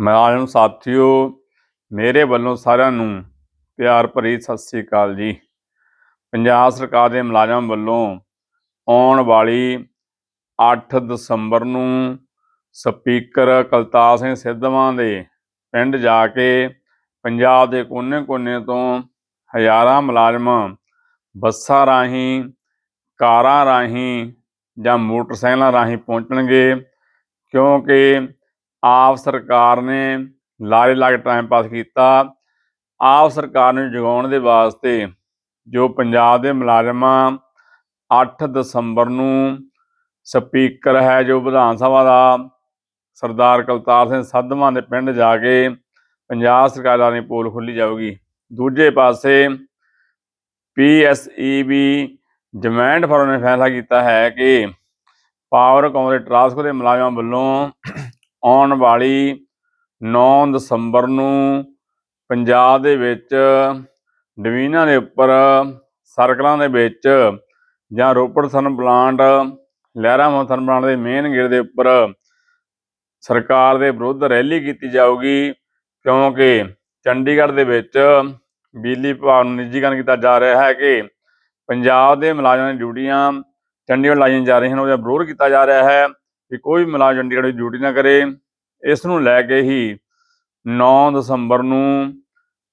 ਮੁਲਾਜ਼ਮ ਸਾਥੀਓ, ਮੇਰੇ ਵੱਲੋਂ ਸਾਰਿਆਂ ਨੂੰ ਪਿਆਰ ਭਰੀ ਸਤਿ ਸ੍ਰੀ ਅਕਾਲ ਜੀ। ਪੰਜਾਬ ਸਰਕਾਰ ਦੇ ਮੁਲਾਜ਼ਮ ਵੱਲੋਂ ਆਉਣ ਵਾਲੀ 8 ਦਸੰਬਰ ਨੂੰ ਸਪੀਕਰ ਕਲਤਾਰ ਸਿੰਘ ਸਿੱਧਵਾਂ ਦੇ ਪਿੰਡ ਜਾ ਕੇ ਪੰਜਾਬ ਦੇ ਕੋਨੇ-ਕੋਨੇ ਤੋਂ ਹਜ਼ਾਰਾਂ ਮੁਲਾਜ਼ਮ ਬੱਸਾਂ ਰਾਹੀਂ, ਕਾਰਾਂ ਰਾਹੀਂ ਜਾਂ ਮੋਟਰਸਾਈਕਲਾਂ ਰਾਹੀਂ ਪਹੁੰਚਣਗੇ ਕਿਉਂਕਿ ਆਪ ਸਰਕਾਰ ਨੇ ਲਾਰੇ ਲਾ ਕੇ ਟਾਈਮ ਪਾਸ ਕੀਤਾ। ਆਪ ਸਰਕਾਰ ਨੂੰ ਜਗਾਉਣ ਦੇ ਵਾਸਤੇ ਜੋ ਪੰਜਾਬ ਦੇ ਮੁਲਾਜ਼ਮਾਂ 8 ਦਸੰਬਰ ਨੂੰ ਸਪੀਕਰ ਹੈ ਜੋ ਵਿਧਾਨ ਸਭਾ ਦਾ ਸਰਦਾਰ ਕਲਤਾਰ ਸਿੰਘ ਸੱਧਵਾਂ ਦੇ ਪਿੰਡ ਜਾ ਕੇ ਪੰਜਾਬ ਸਰਕਾਰ ਦੀ ਪੋਲ ਖੋਲੀ ਜਾਊਗੀ ਦੂਜੇ ਪਾਸੇ ਪੀਐਸਈਬੀ ਜਮੈਂਟ ਫੋਰਮ ਨੇ ਫੈਸਲਾ ਕੀਤਾ ਹੈ ਕਿ ਪਾਵਰ ਕਾਮ ਦੇ ਟਰਾਂਸਕੋ ਦੇ ਮੁਲਾਜ਼ਮਾਂ ਵੱਲੋਂ ਆਉਣ ਵਾਲੀ 9 ਦਸੰਬਰ ਨੂੰ ਪੰਜਾਬ ਦੇ ਵਿੱਚ ਡਿਵੀਜ਼ਨਾਂ ਦੇ ਉੱਪਰ ਸਰਕਲਾਂ ਦੇ ਵਿੱਚ ਜਾਂ Ropar thermal plant, Lehra thermal plant ਦੇ ਮੇਨ ਗੇਟ ਦੇ ਉੱਪਰ ਸਰਕਾਰ ਦੇ ਵਿਰੁੱਧ ਰੈਲੀ ਕੀਤੀ ਜਾਊਗੀ ਕਿਉਂਕਿ ਚੰਡੀਗੜ੍ਹ ਦੇ ਵਿੱਚ ਬਿਜਲੀ ਵਿਭਾਗ ਨੂੰ ਨਿੱਜੀਕਰਨ ਕੀਤਾ ਜਾ ਰਿਹਾ ਹੈ ਕਿ ਪੰਜਾਬ ਦੇ ਮੁਲਾਜ਼ਮਾਂ ਦੀਆਂ ਡਿਊਟੀਆਂ ਚੰਡੀਗੜ੍ਹ ਲਾਈਆਂ ਜਾ ਰਹੀਆਂ ਹਨ, ਉਹਦਾ ਵਿਰੋਧ ਕੀਤਾ ਜਾ ਰਿਹਾ ਹੈ। ਕਿ ਕੋਈ ਵੀ ਮੁਲਾਜ਼ਮ ਚੰਡੀਗੜ੍ਹ ਵਿੱਚ ਡਿਊਟੀ ਨਾ ਕਰੇ। ਇਸ ਨੂੰ ਲੈ ਕੇ ਹੀ 9 ਦਸੰਬਰ ਨੂੰ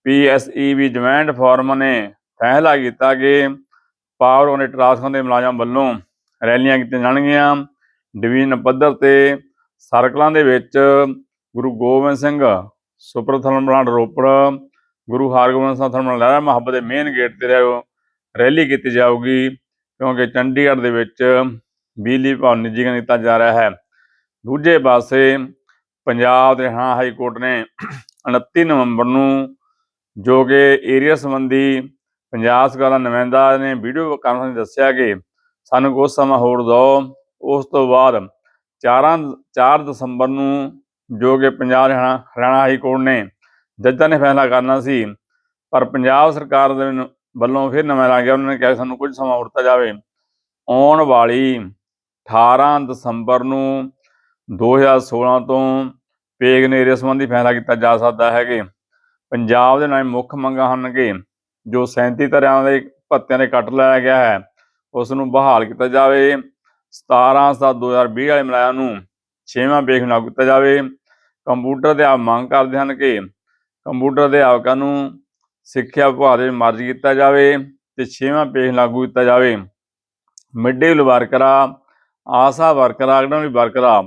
ਪੀਐਸਈਬੀ ਜੁਆਇੰਟ ਫੋਰਮ ਨੇ ਫੈਸਲਾ ਕੀਤਾ ਕਿ ਪਾਵਰ ਉਹਨੇ ਟਰਾਂਸਫਾਰਮ ਦੇ ਮੁਲਾਜ਼ਮ ਵੱਲੋਂ ਰੈਲੀਆਂ ਕੀਤੀਆਂ ਜਾਣਗੀਆਂ। ਡਿਵੀਜ਼ਨ ਪੱਧਰ ਤੇ ਸਰਕਲਾਂ ਦੇ ਵਿੱਚ Guru Gobind Singh super thermal plant Ropar, Guru Hargobind Sahib thermal Lehra Mohabbat ਦੇ ਮੇਨ ਗੇਟ ਤੇ ਰਹਿ- ਰੈਲੀ ਕੀਤੀ ਜਾਊਗੀ। ਕਿਉਂਕਿ ਚੰਡੀਗੜ੍ਹ ਦੇ ਵਿੱਚ ਬਿਜਲੀ ਵਿਭਾਗ ਨਿੱਜੀਕਰਨ ਕੀਤਾ ਜਾ ਰਿਹਾ ਹੈ। ਦੂਜੇ ਪਾਸੇ ਪੰਜਾਬ ਦੇ ਹਰਿਆਣਾ ਹਾਈ ਕੋਰਟ ਨੇ 29 ਨਵੰਬਰ ਨੂੰ ਜੋ ਕਿ ਏਰੀਆ ਸੰਬੰਧੀ ਪੰਜਾਬ ਸਰਕਾਰ ਦਾ ਨੁਮਾਇੰਦਾ ਨੇ ਵੀਡੀਓ ਕਾਨਫਰੰਸ ਦੱਸਿਆ ਕਿ ਸਾਨੂੰ ਕੁਝ ਸਮਾਂ ਹੋਰ ਦਿਓ। ਉਸ ਤੋਂ ਬਾਅਦ 4 4 ਦਸੰਬਰ ਨੂੰ ਜੋ ਕਿ ਪੰਜਾਬ ਹਰਿਆਣਾ ਹਰਿਆਣਾ ਹਾਈ ਕੋਰਟ ਨੇ ਜੱਜਾਂ ਨੇ ਫੈਸਲਾ ਕਰਨਾ ਸੀ, ਪਰ ਪੰਜਾਬ ਸਰਕਾਰ ਦੇ ਵੱਲੋਂ- ਫਿਰ ਨਵਾਂ ਲੱਗ ਗਿਆ। ਉਹਨਾਂ ਨੇ ਕਿਹਾ ਸਾਨੂੰ ਕੁਝ ਸਮਾਂ ਹੋਰ ਦਿੱਤਾ ਜਾਵੇ। ਆਉਣ ਵਾਲੀ 18 ਦਸੰਬਰ ਨੂੰ 2016 ਤੋਂ ਪੇਗ ਨੇਰੇ ਸੰਬੰਧੀ ਫੈਸਲਾ ਕੀਤਾ ਜਾ ਸਕਦਾ ਹੈ ਕਿ ਪੰਜਾਬ ਦੇ ਨਾਲ ਮੁੱਖ ਮੰਗਾਂ ਹਨ ਕਿ ਜੋ 37 ਤਰ੍ਹਾਂ ਦੇ ਭੱਤਿਆਂ ਦੇ ਕੱਟ ਲਾਇਆ ਗਿਆ ਹੈ। ਉਸ ਨੂੰ ਬਹਾਲ ਕੀਤਾ ਜਾਵੇ। 17 ਸੱਤ 2020 ਵਾਲੇ ਮਲਾਇਆ ਨੂੰ 6ਵਾਂ ਪੇਗ ਲਾਗੂ ਕੀਤਾ ਜਾਵੇ। ਕੰਪਿਊਟਰ ਦੇ ਆਪ ਮੰਗ ਕਰਦੇ ਹਨ ਕਿ ਕੰਪਿਊਟਰ ਅਧਿਆਪਕਾਂ ਨੂੰ ਸਿੱਖਿਆ ਵਿਭਾਗ ਦੇ ਮਰਜ਼ ਕੀਤਾ ਜਾਵੇ ਤੇ 6ਵਾਂ ਪੇਗ ਲਾਗੂ ਕੀਤਾ ਜਾਵੇ। ਮਿਡ ਡੇ ਵਰਕਰਾਂ ਆਸਾ ਵਰਕਰਾਂ ਆਂਗਣਵਾੜੀ ਵਰਕਰਾਂ,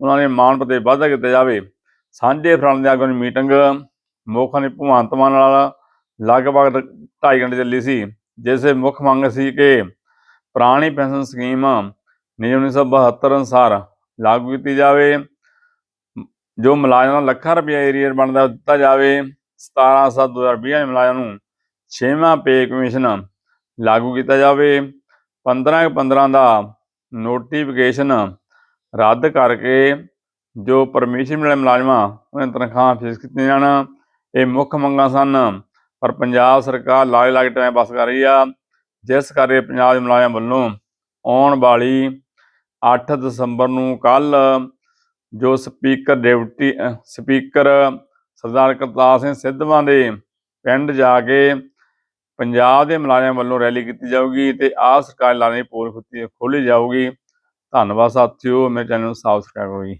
ਉਹਨਾਂ ਦੇ ਮਾਣ ਪਤੇ ਵਾਧਾ ਕੀਤਾ ਜਾਵੇ। ਸਾਂਝੇ ਫਰੰਟ ਦੇ ਆਗੂ ਦੀ ਮੀਟਿੰਗ ਮੁੱਖ ਨੇ ਭਗਵੰਤ ਮਾਨ ਨਾਲ ਲਗਭਗ 2.5 ਘੰਟੇ ਚੱਲੀ ਸੀ, ਜਿਸ ਦੇ ਮੁੱਖ ਮੰਗ ਸੀ ਕਿ ਪੁਰਾਣੀ ਪੈਨਸ਼ਨ ਸਕੀਮ ਨਿਯਮ 1972 ਅਨੁਸਾਰ ਲਾਗੂ ਕੀਤੀ ਜਾਵੇ, ਜੋ ਮੁਲਾਜ਼ਮਾਂ ਦਾ ਲੱਖਾਂ ਰੁਪਏ ਏਰੀਅਰ ਬਣਦਾ ਦਿੱਤਾ ਜਾਵੇ। 17 ਸੱਤ 2020 ਦੇ ਮੁਲਾਜ਼ਮਾਂ ਨੂੰ 6ਵਾਂ ਪੇ ਕਮਿਸ਼ਨ ਲਾਗੂ ਕੀਤਾ ਜਾਵੇ। 15 15 ਦਾ ਨੋਟੀਫਿਕੇਸ਼ਨ ਰੱਦ ਕਰਕੇ ਜੋ ਪਰਮਿਸ਼ਨ ਮਿਲੇ ਮੁਲਾਜ਼ਮਾਂ ਉਹਨਾਂ ਤਨਖਾਹਾਂ ਫੀਸ ਕੀਤੀਆਂ ਜਾਣ। ਇਹ ਮੁੱਖ ਮੰਗਾਂ ਸਨ, ਪਰ ਪੰਜਾਬ ਸਰਕਾਰ ਲਾਏ ਲਾਗੇ ਟਾਈਮ ਪਾਸ ਕਰ ਰਹੀ ਆ। ਜਿਸ ਕਰਕੇ ਪੰਜਾਬ ਦੇ ਮੁਲਾਜ਼ਮ ਵੱਲੋਂ ਆਉਣ ਵਾਲੀ 8 ਦਸੰਬਰ ਨੂੰ ਕੱਲ ਜੋ speaker deputy speaker Sardar Kartar Singh Sidhwan ਦੇ ਪਿੰਡ ਜਾ ਕੇ ਪੰਜਾਬ ਦੇ ਮੁਲਾਜ਼ਮਾਂ ਵੱਲੋਂ ਰੈਲੀ ਕੀਤੀ ਜਾਊਗੀ ਤੇ ਆਹ ਸਰਕਾਰ ਲਾਣੇ ਪੋਲ ਖੁੱਤੀ ਖੋਲੀ ਜਾਊਗੀ। ਧੰਨਵਾਦ ਸਾਥੀਓ, ਮੇਰੇ ਚੈਨਲ ਨੂੰ ਸਬਸਕ੍ਰਾਈਬ ਕਰੋ ਜੀ।